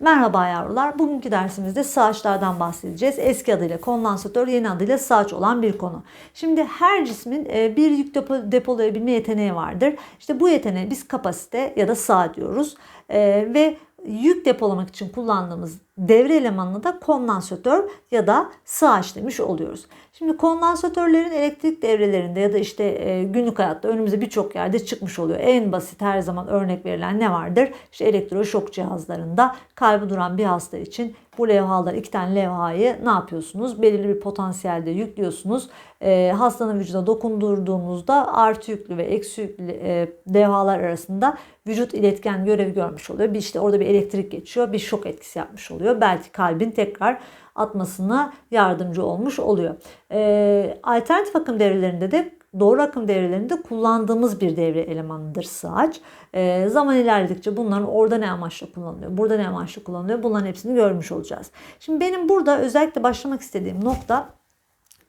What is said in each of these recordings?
Merhaba yavrular. Bugünkü dersimizde sığaçlardan bahsedeceğiz. Eski adıyla kondansatör, yeni adıyla sığaç olan bir konu. Şimdi her cismin e, bir yük depo- depolayabilme yeteneği vardır. İşte bu yeteneğe biz kapasite ya da sağ diyoruz. E, Ve yük depolamak için kullandığımız devre elemanına da kondansatör ya da sığaç demiş oluyoruz. Şimdi kondansatörlerin elektrik devrelerinde ya da işte e, günlük hayatta önümüze birçok yerde çıkmış oluyor. En basit her zaman örnek verilen ne vardır? İşte elektroşok cihazlarında kalbi duran bir hasta için bu levhalar iki tane levhayı ne yapıyorsunuz? Belirli bir potansiyelde yüklüyorsunuz. E, hastanın vücuda dokundurduğunuzda artı yüklü ve eksi yüklü e, levhalar arasında vücut iletken görevi görmüş oluyor. Bir işte orada bir elektrik geçiyor, bir şok etkisi yapmış oluyor. Belki kalbin tekrar atmasına yardımcı olmuş oluyor. Ee, alternatif akım devrelerinde de doğru akım devrelerinde kullandığımız bir devre elemanıdır sığaç. Ee, zaman ilerledikçe bunların orada ne amaçla kullanılıyor, burada ne amaçla kullanılıyor bunların hepsini görmüş olacağız. Şimdi benim burada özellikle başlamak istediğim nokta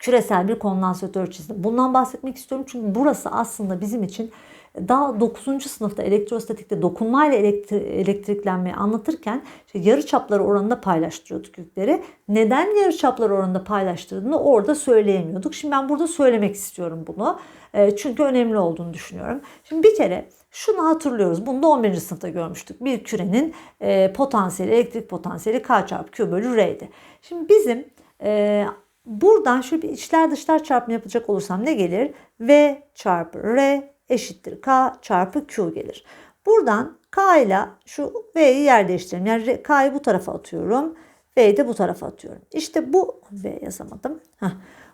küresel bir kondansatör çizdim. Bundan bahsetmek istiyorum çünkü burası aslında bizim için daha 9. sınıfta elektrostatikte dokunmayla elektri elektriklenmeyi anlatırken işte yarı çapları oranında paylaştırıyorduk yükleri. Neden yarı çapları oranında paylaştırdığını orada söyleyemiyorduk. Şimdi ben burada söylemek istiyorum bunu. E, çünkü önemli olduğunu düşünüyorum. Şimdi bir kere şunu hatırlıyoruz. Bunu da 11. sınıfta görmüştük. Bir kürenin e, potansiyeli, elektrik potansiyeli K çarpı Q bölü R'ydi. Şimdi bizim e, buradan şöyle bir içler dışlar çarpımı yapacak olursam ne gelir? V çarpı R eşittir K çarpı Q gelir. Buradan K ile şu V'yi yer değiştirelim. Yani K'yı bu tarafa atıyorum. V'yi de bu tarafa atıyorum. İşte bu V yazamadım. Heh.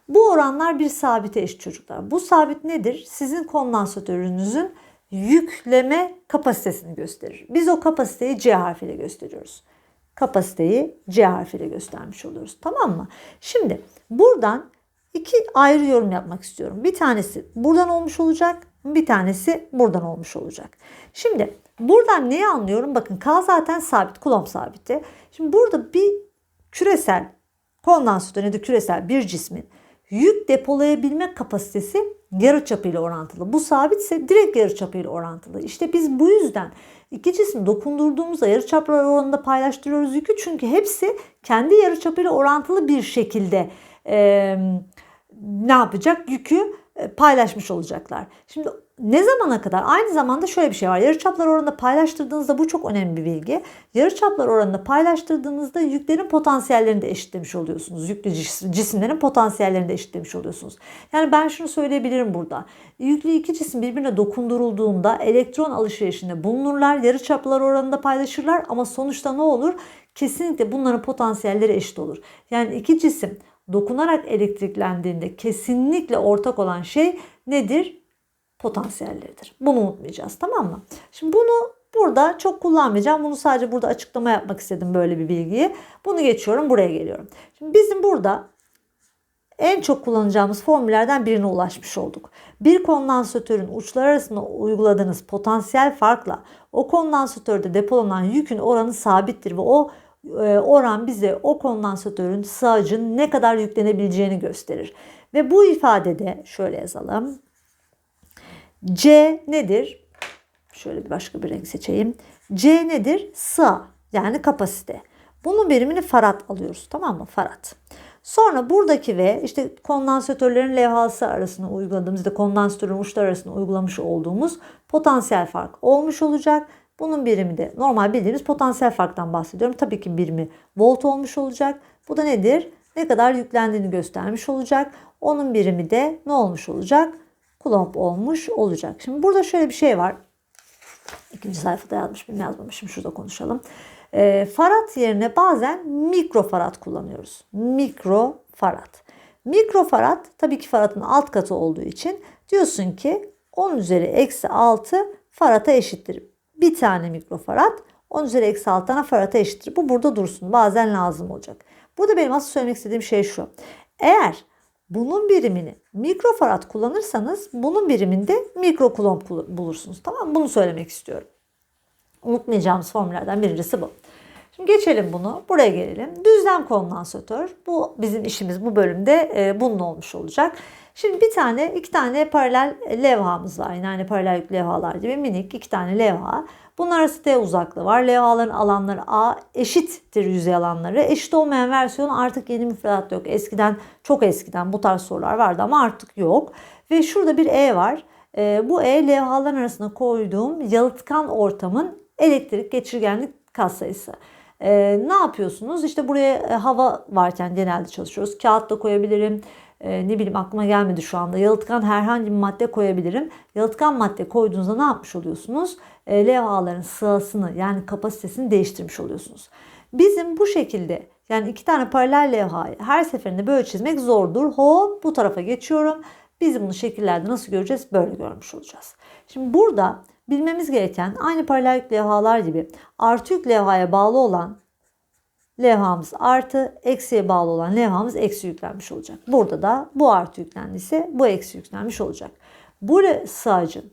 Bu oranlar bir sabite eşit çocuklar. Bu sabit nedir? Sizin kondansatörünüzün yükleme kapasitesini gösterir. Biz o kapasiteyi C harfiyle gösteriyoruz. Kapasiteyi C harfiyle göstermiş oluyoruz. Tamam mı? Şimdi buradan iki ayrı yorum yapmak istiyorum. Bir tanesi buradan olmuş olacak. Bir tanesi buradan olmuş olacak. Şimdi buradan neyi anlıyorum? Bakın K zaten sabit, kulomb sabiti. Şimdi burada bir küresel kondansatör ya da küresel bir cismin yük depolayabilme kapasitesi yarıçapı ile orantılı. Bu sabitse direkt yarıçapı ile orantılı. İşte biz bu yüzden iki cisim dokundurduğumuzda yarıçaplar oranında paylaştırıyoruz yükü. Çünkü hepsi kendi yarıçapı ile orantılı bir şekilde e, ne yapacak? Yükü paylaşmış olacaklar. Şimdi ne zamana kadar? Aynı zamanda şöyle bir şey var. Yarıçaplar oranında paylaştırdığınızda bu çok önemli bir bilgi. Yarıçaplar oranında paylaştırdığınızda yüklerin potansiyellerini de eşitlemiş oluyorsunuz. Yüklü cisimlerin potansiyellerini de eşitlemiş oluyorsunuz. Yani ben şunu söyleyebilirim burada. Yüklü iki cisim birbirine dokundurulduğunda elektron alışverişinde bulunurlar. Yarıçaplar oranında paylaşırlar ama sonuçta ne olur? Kesinlikle bunların potansiyelleri eşit olur. Yani iki cisim dokunarak elektriklendiğinde kesinlikle ortak olan şey nedir? Potansiyelleridir. Bunu unutmayacağız tamam mı? Şimdi bunu burada çok kullanmayacağım. Bunu sadece burada açıklama yapmak istedim böyle bir bilgiyi. Bunu geçiyorum buraya geliyorum. Şimdi bizim burada en çok kullanacağımız formüllerden birine ulaşmış olduk. Bir kondansatörün uçlar arasında uyguladığınız potansiyel farkla o kondansatörde depolanan yükün oranı sabittir ve o oran bize o kondansatörün sığacın ne kadar yüklenebileceğini gösterir. Ve bu ifadede şöyle yazalım. C nedir? Şöyle bir başka bir renk seçeyim. C nedir? Sığ yani kapasite. Bunun birimini farad alıyoruz tamam mı? Farad. Sonra buradaki ve işte kondansatörlerin levhası arasında uyguladığımız da kondansatörün uçları arasında uygulamış olduğumuz potansiyel fark olmuş olacak. Bunun birimi de normal bildiğiniz potansiyel farktan bahsediyorum. Tabii ki birimi volt olmuş olacak. Bu da nedir? Ne kadar yüklendiğini göstermiş olacak. Onun birimi de ne olmuş olacak? Kulomb olmuş olacak. Şimdi burada şöyle bir şey var. İkinci sayfada yazmış mıyım yazmamışım. Şurada konuşalım. E, farad yerine bazen mikrofarad kullanıyoruz. Mikrofarad. Mikrofarad tabii ki faradın alt katı olduğu için diyorsun ki 10 üzeri eksi 6 farata eşittir bir tane mikrofarad 10 üzeri eksi 6 tane farata eşittir. Bu burada dursun. Bazen lazım olacak. Burada benim asıl söylemek istediğim şey şu. Eğer bunun birimini mikrofarad kullanırsanız bunun biriminde mikrokulomb bulursunuz. Tamam? Bunu söylemek istiyorum. Unutmayacağımız formüllerden birincisi bu. Şimdi geçelim bunu. Buraya gelelim. Düzlem kondansatör. Bu bizim işimiz bu bölümde e, bunun olmuş olacak. Şimdi bir tane, iki tane paralel levhamız var. Yani paralel levhalar gibi minik iki tane levha. Bunlar D uzaklığı var. Levhaların alanları A eşittir yüzey alanları. Eşit olmayan versiyon artık yeni müfredat yok. Eskiden, çok eskiden bu tarz sorular vardı ama artık yok. Ve şurada bir E var. E, bu E levhaların arasına koyduğum yalıtkan ortamın elektrik geçirgenlik katsayısı. E, ne yapıyorsunuz? İşte buraya e, hava varken genelde çalışıyoruz. Kağıt da koyabilirim. E, ne bileyim aklıma gelmedi şu anda. Yalıtkan herhangi bir madde koyabilirim. Yalıtkan madde koyduğunuzda ne yapmış oluyorsunuz? E, levhaların sırasını yani kapasitesini değiştirmiş oluyorsunuz. Bizim bu şekilde yani iki tane paralel levhayı her seferinde böyle çizmek zordur. Hop bu tarafa geçiyorum. Biz bunu şekillerde nasıl göreceğiz? Böyle görmüş olacağız. Şimdi burada bilmemiz gereken aynı paralel levhalar gibi artı yük levhaya bağlı olan levhamız artı, eksiye bağlı olan levhamız eksi yüklenmiş olacak. Burada da bu artı yüklendiyse bu eksi yüklenmiş olacak. Bu sığacın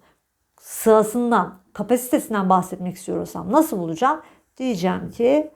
sığasından, kapasitesinden bahsetmek istiyorsam nasıl bulacağım? Diyeceğim ki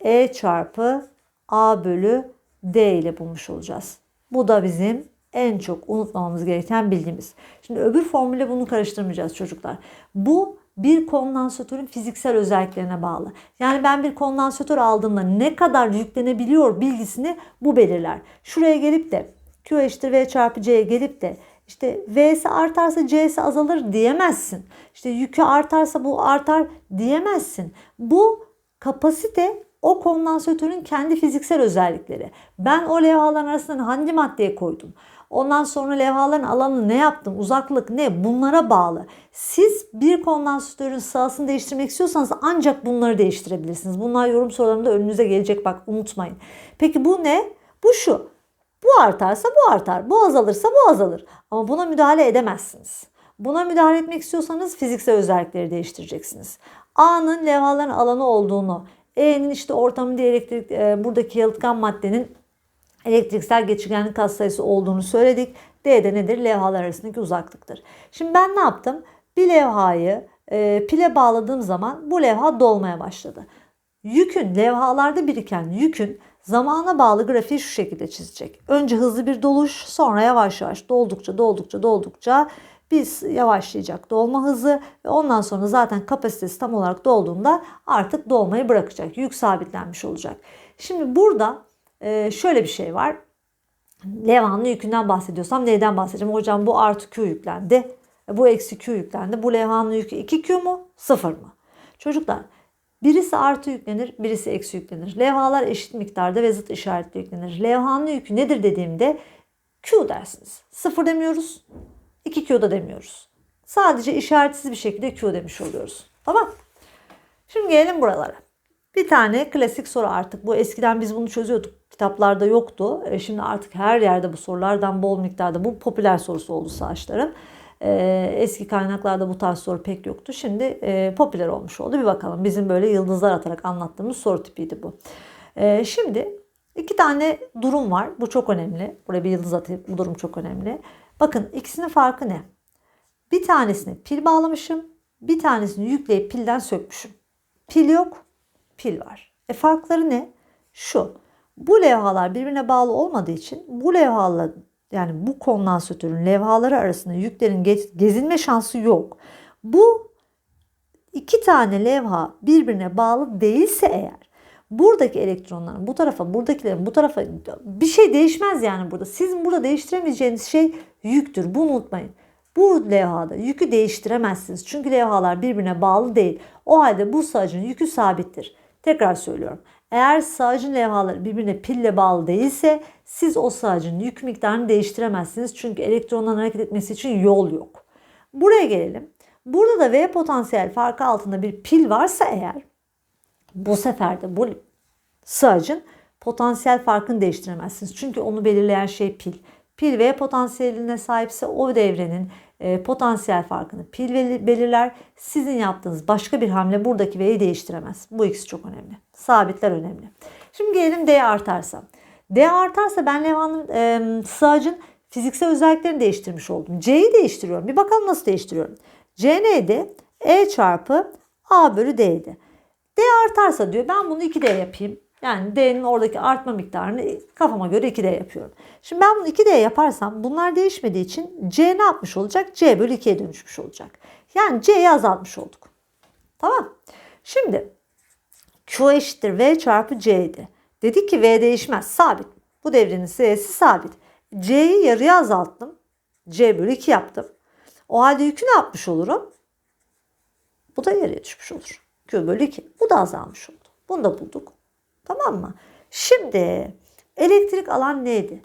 E çarpı A bölü D ile bulmuş olacağız. Bu da bizim en çok unutmamamız gereken bilgimiz. Şimdi öbür formülle bunu karıştırmayacağız çocuklar. Bu bir kondansatörün fiziksel özelliklerine bağlı. Yani ben bir kondansatör aldığımda ne kadar yüklenebiliyor bilgisini bu belirler. Şuraya gelip de Q eşittir V çarpı C'ye gelip de işte V'si artarsa C'si azalır diyemezsin. İşte yükü artarsa bu artar diyemezsin. Bu kapasite o kondansatörün kendi fiziksel özellikleri. Ben o levhaların arasından hangi maddeye koydum? Ondan sonra levhaların alanı ne yaptım? Uzaklık ne? Bunlara bağlı. Siz bir kondansatörün sahasını değiştirmek istiyorsanız ancak bunları değiştirebilirsiniz. Bunlar yorum sorularında önünüze gelecek bak unutmayın. Peki bu ne? Bu şu. Bu artarsa bu artar. Bu azalırsa bu azalır. Ama buna müdahale edemezsiniz. Buna müdahale etmek istiyorsanız fiziksel özellikleri değiştireceksiniz. A'nın levhaların alanı olduğunu, E'nin işte ortamında elektrik, e, buradaki yalıtkan maddenin elektriksel geçirgenlik katsayısı olduğunu söyledik. D de nedir? Levhalar arasındaki uzaklıktır. Şimdi ben ne yaptım? Bir levhayı e, pile bağladığım zaman bu levha dolmaya başladı. Yükün, levhalarda biriken yükün zamana bağlı grafiği şu şekilde çizecek. Önce hızlı bir doluş, sonra yavaş yavaş doldukça doldukça doldukça biz yavaşlayacak dolma hızı ve ondan sonra zaten kapasitesi tam olarak dolduğunda artık dolmayı bırakacak. Yük sabitlenmiş olacak. Şimdi burada ee, şöyle bir şey var. Levhanın yükünden bahsediyorsam neyden bahsedeceğim? Hocam bu artı Q yüklendi. E, bu eksi Q yüklendi. Bu levhanın yükü 2Q mu? 0 mı? Çocuklar birisi artı yüklenir, birisi eksi yüklenir. Levhalar eşit miktarda ve zıt işaretli yüklenir. Levhanın yükü nedir dediğimde Q dersiniz. 0 demiyoruz. 2Q da demiyoruz. Sadece işaretsiz bir şekilde Q demiş oluyoruz. Tamam. Şimdi gelelim buralara. Bir tane klasik soru artık. Bu eskiden biz bunu çözüyorduk kitaplarda yoktu. E, şimdi artık her yerde bu sorulardan bol miktarda bu popüler sorusu oldu saçların. E, eski kaynaklarda bu tarz soru pek yoktu. Şimdi e, popüler olmuş oldu. Bir bakalım bizim böyle yıldızlar atarak anlattığımız soru tipiydi bu. Şimdi iki tane durum var. Bu çok önemli. Buraya bir yıldız atayım. Bu durum çok önemli. Bakın ikisinin farkı ne? Bir tanesine pil bağlamışım. Bir tanesini yükleyip pilden sökmüşüm. Pil yok, pil var. E farkları ne? Şu. Bu levhalar birbirine bağlı olmadığı için bu levhalar yani bu kondansatörün levhaları arasında yüklerin gezinme şansı yok. Bu iki tane levha birbirine bağlı değilse eğer buradaki elektronların bu tarafa buradakilerin bu tarafa bir şey değişmez yani burada. Sizin burada değiştiremeyeceğiniz şey yüktür. Bunu unutmayın. Bu levhada yükü değiştiremezsiniz. Çünkü levhalar birbirine bağlı değil. O halde bu sağcının yükü sabittir. Tekrar söylüyorum. Eğer sağcın levhaları birbirine pille bağlı değilse siz o sağcın yük miktarını değiştiremezsiniz. Çünkü elektronların hareket etmesi için yol yok. Buraya gelelim. Burada da V potansiyel farkı altında bir pil varsa eğer bu sefer de bu sağcın potansiyel farkını değiştiremezsiniz. Çünkü onu belirleyen şey pil. Pil V potansiyeline sahipse o devrenin e, potansiyel farkını pil belirler. Sizin yaptığınız başka bir hamle buradaki V'yi değiştiremez. Bu ikisi çok önemli. Sabitler önemli. Şimdi gelelim D artarsa. D artarsa ben levhanın e, sığacın fiziksel özelliklerini değiştirmiş oldum. C'yi değiştiriyorum. Bir bakalım nasıl değiştiriyorum. C neydi? E çarpı A bölü D'ydi. D artarsa diyor ben bunu 2D yapayım. Yani D'nin oradaki artma miktarını kafama göre 2D yapıyorum. Şimdi ben bunu 2D yaparsam bunlar değişmediği için C ne yapmış olacak? C bölü 2'ye dönüşmüş olacak. Yani C'yi azaltmış olduk. Tamam. Şimdi Q eşittir V çarpı C'ydi. Dedik ki V değişmez. Sabit. Bu devrenin S'si sabit. C'yi yarıya azalttım. C bölü 2 yaptım. O halde yükü ne yapmış olurum? Bu da yarıya düşmüş olur. Q bölü 2. Bu da azalmış oldu. Bunu da bulduk. Tamam mı? Şimdi elektrik alan neydi?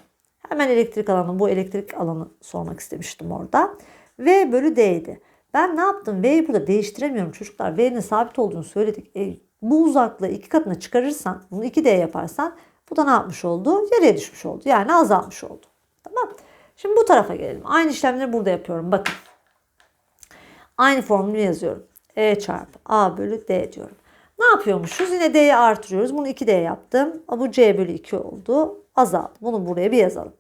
Hemen elektrik alanı bu elektrik alanı sormak istemiştim orada. V bölü D'ydi. Ben ne yaptım? V'yi burada değiştiremiyorum çocuklar. V'nin sabit olduğunu söyledik. E, bu uzaklığı iki katına çıkarırsan, bunu 2D yaparsan bu da ne yapmış oldu? Yarıya düşmüş oldu. Yani azalmış oldu. Tamam. Şimdi bu tarafa gelelim. Aynı işlemleri burada yapıyorum. Bakın. Aynı formülü yazıyorum. E çarpı A bölü D diyorum. Ne yapıyormuşuz? Yine D'yi artırıyoruz. Bunu 2D yaptım. Bu C bölü 2 oldu. Azaldı. Bunu buraya bir yazalım.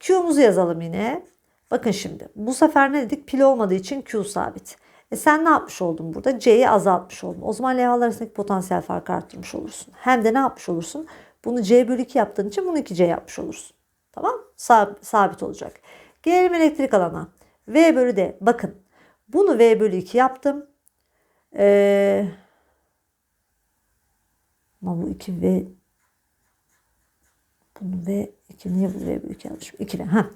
Q'muzu yazalım yine. Bakın şimdi. Bu sefer ne dedik? Pil olmadığı için Q sabit. E sen ne yapmış oldun burada? C'yi azaltmış oldun. O zaman levhalar arasındaki potansiyel farkı arttırmış olursun. Hem de ne yapmış olursun? Bunu C bölü 2 yaptığın için bunu 2C yapmış olursun. Tamam? Sab- sabit olacak. Gelelim elektrik alana. V bölü D. Bakın. Bunu V bölü 2 yaptım. Ee, ama bu 2 V bunu V 2 niye bu V bölü 2 yazmışım? 2 V. Ha.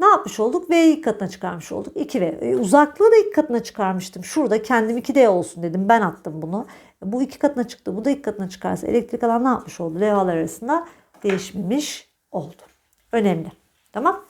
Ne yapmış olduk? V'yi ilk katına çıkarmış olduk. 2V. E, uzaklığı da ilk katına çıkarmıştım. Şurada kendim 2D olsun dedim. Ben attım bunu. Bu iki katına çıktı. Bu da ilk katına çıkarsa elektrik alan ne yapmış oldu? Levhalar arasında değişmemiş oldu. Önemli. Tamam.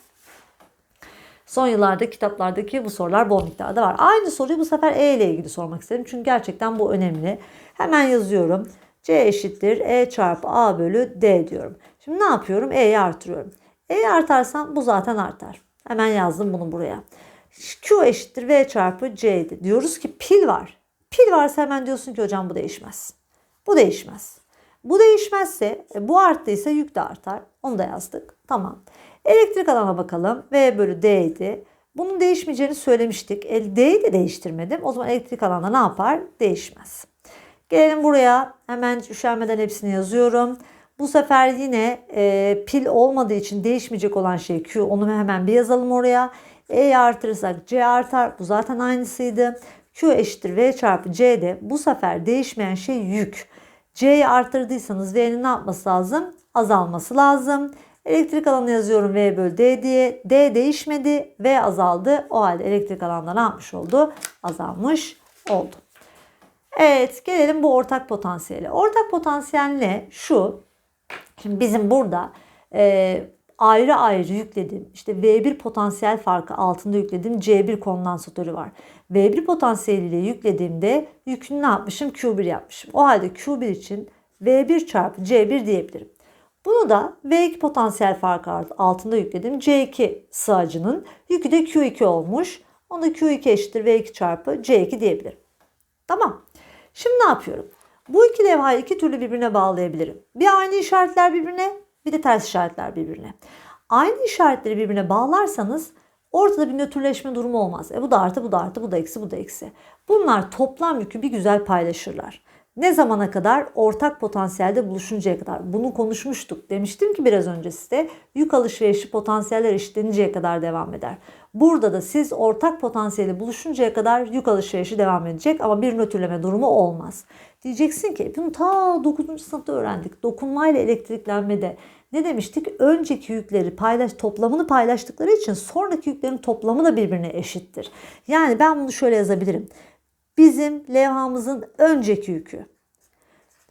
Son yıllarda kitaplardaki bu sorular bol miktarda var. Aynı soruyu bu sefer E ile ilgili sormak istedim. Çünkü gerçekten bu önemli. Hemen yazıyorum. C eşittir E çarpı A bölü D diyorum. Şimdi ne yapıyorum? E'yi artırıyorum. E'yi artarsam bu zaten artar. Hemen yazdım bunu buraya. Q eşittir V çarpı C'ydi. Diyoruz ki pil var. Pil varsa hemen diyorsun ki hocam bu değişmez. Bu değişmez. Bu değişmezse e, bu arttıysa yük de artar. Onu da yazdık. Tamam. Elektrik alana bakalım. V bölü D'ydi. Bunun değişmeyeceğini söylemiştik. E, D'yi de değiştirmedim. O zaman elektrik alanda ne yapar? Değişmez. Gelelim buraya. Hemen üşenmeden hepsini yazıyorum. Bu sefer yine e, pil olmadığı için değişmeyecek olan şey Q. Onu hemen bir yazalım oraya. E'yi artırırsak C artar. Bu zaten aynısıydı. Q eşittir V çarpı C'de bu sefer değişmeyen şey yük. C'yi arttırdıysanız V'nin ne yapması lazım? Azalması lazım. Elektrik alanı yazıyorum V bölü D diye. D değişmedi. V azaldı. O halde elektrik alanda ne yapmış oldu? Azalmış oldu. Evet gelelim bu ortak potansiyele. Ortak potansiyel ne? Şu. Şimdi bizim burada e, ayrı ayrı yüklediğim işte V1 potansiyel farkı altında yüklediğim C1 kondansatörü var. V1 potansiyeliyle yüklediğimde yükünü ne yapmışım? Q1 yapmışım. O halde Q1 için V1 çarpı C1 diyebilirim. Bunu da V2 potansiyel farkı altında yükledim. C2 sığacının yükü de Q2 olmuş. Onu da Q2 eşittir V2 çarpı C2 diyebilirim. Tamam. Şimdi ne yapıyorum? Bu iki levhayı iki türlü birbirine bağlayabilirim. Bir aynı işaretler birbirine, bir de ters işaretler birbirine. Aynı işaretleri birbirine bağlarsanız ortada bir nötrleşme durumu olmaz. E bu da artı, bu da artı, bu da eksi, bu da eksi. Bunlar toplam yükü bir güzel paylaşırlar. Ne zamana kadar? Ortak potansiyelde buluşuncaya kadar. Bunu konuşmuştuk. Demiştim ki biraz önce size yük alışverişi potansiyeller eşitleninceye kadar devam eder. Burada da siz ortak potansiyeli buluşuncaya kadar yük alışverişi devam edecek ama bir nötrleme durumu olmaz. Diyeceksin ki bunu ta 9. sınıfta öğrendik. Dokunmayla elektriklenmede ne demiştik? Önceki yükleri paylaş, toplamını paylaştıkları için sonraki yüklerin toplamı da birbirine eşittir. Yani ben bunu şöyle yazabilirim. Bizim levhamızın önceki yükü.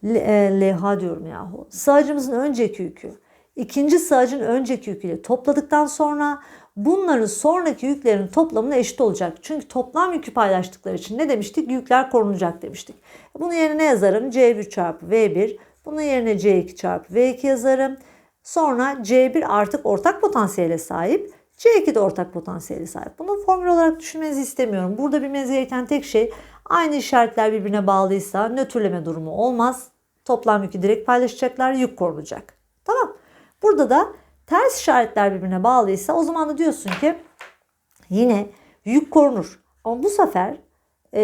Le, e, levha diyorum yahu. Sığacımızın önceki yükü. ikinci sığacın önceki yüküyle topladıktan sonra bunların sonraki yüklerin toplamına eşit olacak. Çünkü toplam yükü paylaştıkları için ne demiştik? Yükler korunacak demiştik. Bunun yerine yazarım C1 çarpı V1. Bunun yerine C2 çarpı V2 yazarım. Sonra C1 artık ortak potansiyele sahip. C2 de ortak potansiyele sahip. Bunu formül olarak düşünmenizi istemiyorum. Burada bilmeniz gereken tek şey aynı işaretler birbirine bağlıysa nötrleme durumu olmaz. Toplam yükü direkt paylaşacaklar. Yük korunacak. Tamam. Burada da ters işaretler birbirine bağlıysa o zaman da diyorsun ki yine yük korunur. Ama bu sefer e,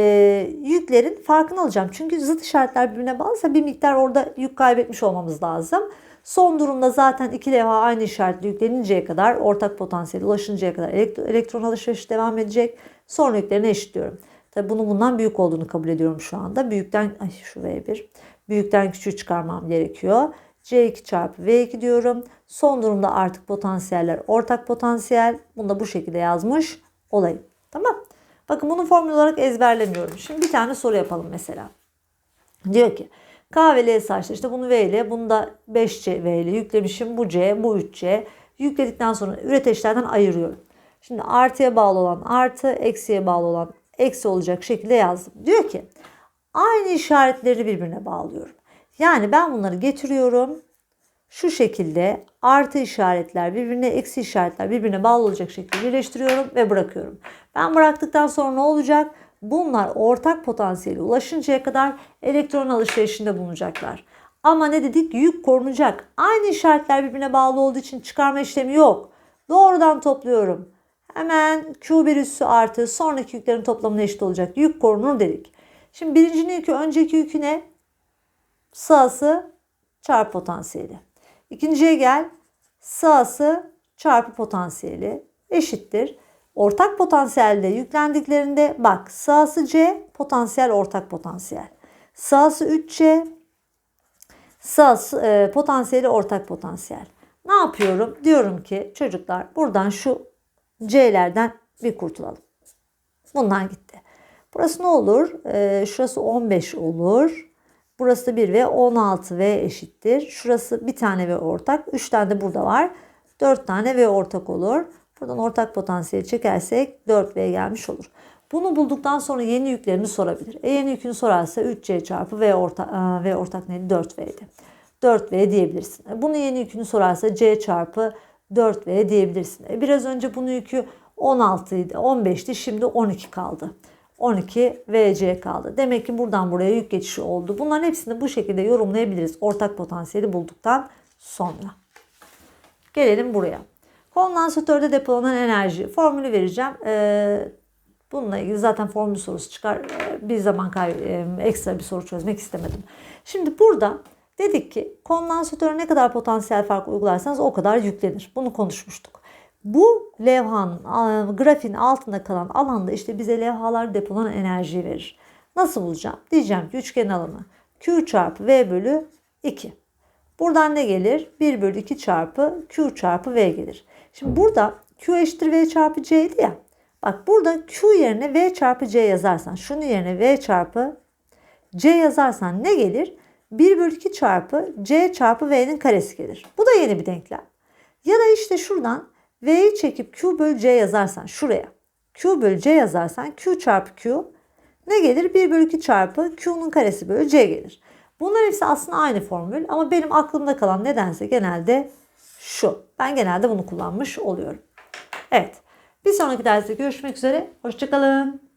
yüklerin farkını alacağım. Çünkü zıt işaretler birbirine bağlıysa bir miktar orada yük kaybetmiş olmamız lazım. Son durumda zaten iki levha aynı işaretle yükleninceye kadar ortak potansiyel ulaşıncaya kadar elektro- elektron alışverişi devam edecek. Sonra yüklerini eşitliyorum. Tabi bunun bundan büyük olduğunu kabul ediyorum şu anda. Büyükten ay şu V1. Büyükten küçüğü çıkarmam gerekiyor. C2 çarpı V2 diyorum. Son durumda artık potansiyeller ortak potansiyel. Bunu da bu şekilde yazmış olayım. Tamam. Bakın bunu formül olarak ezberlemiyorum. Şimdi bir tane soru yapalım mesela. Diyor ki K ve L saçta işte bunu V ile bunu da 5C V ile yüklemişim. Bu C bu 3C. Yükledikten sonra üreteçlerden ayırıyorum. Şimdi artıya bağlı olan artı eksiye bağlı olan eksi olacak şekilde yazdım. Diyor ki aynı işaretleri birbirine bağlıyorum. Yani ben bunları getiriyorum. Şu şekilde artı işaretler birbirine eksi işaretler birbirine bağlı olacak şekilde birleştiriyorum ve bırakıyorum. Ben bıraktıktan sonra ne olacak? Bunlar ortak potansiyeli ulaşıncaya kadar elektron alışverişinde bulunacaklar. Ama ne dedik? Yük korunacak. Aynı işaretler birbirine bağlı olduğu için çıkarma işlemi yok. Doğrudan topluyorum. Hemen Q1 üssü artı sonraki yüklerin toplamına eşit olacak. Yük korunur dedik. Şimdi birincinin yükü önceki yükü ne? Sağsı çarpı potansiyeli. İkinciye gel. Sağsı çarpı potansiyeli eşittir. Ortak potansiyelde yüklendiklerinde bak sağsı C potansiyel ortak potansiyel. Sağsı 3C sağsı e, potansiyeli ortak potansiyel. Ne yapıyorum? Diyorum ki çocuklar buradan şu C'lerden bir kurtulalım. Bundan gitti. Burası ne olur? Ee, şurası 15 olur. Burası da 1 ve 16 V eşittir. Şurası bir tane V ortak. 3 tane de burada var. 4 tane V ortak olur. Buradan ortak potansiyeli çekersek 4V gelmiş olur. Bunu bulduktan sonra yeni yüklerini sorabilir. E yeni yükünü sorarsa 3C çarpı V, orta, e, v ortak neydi? 4V'di. 4V diyebilirsin. E, Bunu yeni yükünü sorarsa C çarpı 4V diyebilirsin. E, Biraz önce bunun yükü 16 idi, 15'ti. Şimdi 12 kaldı. 12 VC kaldı. Demek ki buradan buraya yük geçişi oldu. Bunların hepsini bu şekilde yorumlayabiliriz. Ortak potansiyeli bulduktan sonra. Gelelim buraya. Kondansatörde depolanan enerji. Formülü vereceğim. Ee, bununla ilgili zaten formül sorusu çıkar. Ee, bir zaman kay e, ekstra bir soru çözmek istemedim. Şimdi burada dedik ki kondansatöre ne kadar potansiyel fark uygularsanız o kadar yüklenir. Bunu konuşmuştuk. Bu levhanın, grafiğin altında kalan alanda işte bize levhalar depolanan enerjiyi verir. Nasıl bulacağım? Diyeceğim ki üçgen alanı Q çarpı V bölü 2. Buradan ne gelir? 1 bölü 2 çarpı Q çarpı V gelir. Şimdi burada Q eşittir V çarpı C'ydi ya. Bak burada Q yerine V çarpı C yazarsan, şunun yerine V çarpı C yazarsan ne gelir? 1 bölü 2 çarpı C çarpı V'nin karesi gelir. Bu da yeni bir denklem. Ya da işte şuradan V'yi çekip Q bölü C yazarsan şuraya. Q bölü C yazarsan Q çarpı Q ne gelir? 1 bölü 2 çarpı Q'nun karesi bölü C gelir. Bunların hepsi aslında aynı formül ama benim aklımda kalan nedense genelde şu. Ben genelde bunu kullanmış oluyorum. Evet. Bir sonraki derste görüşmek üzere. Hoşçakalın.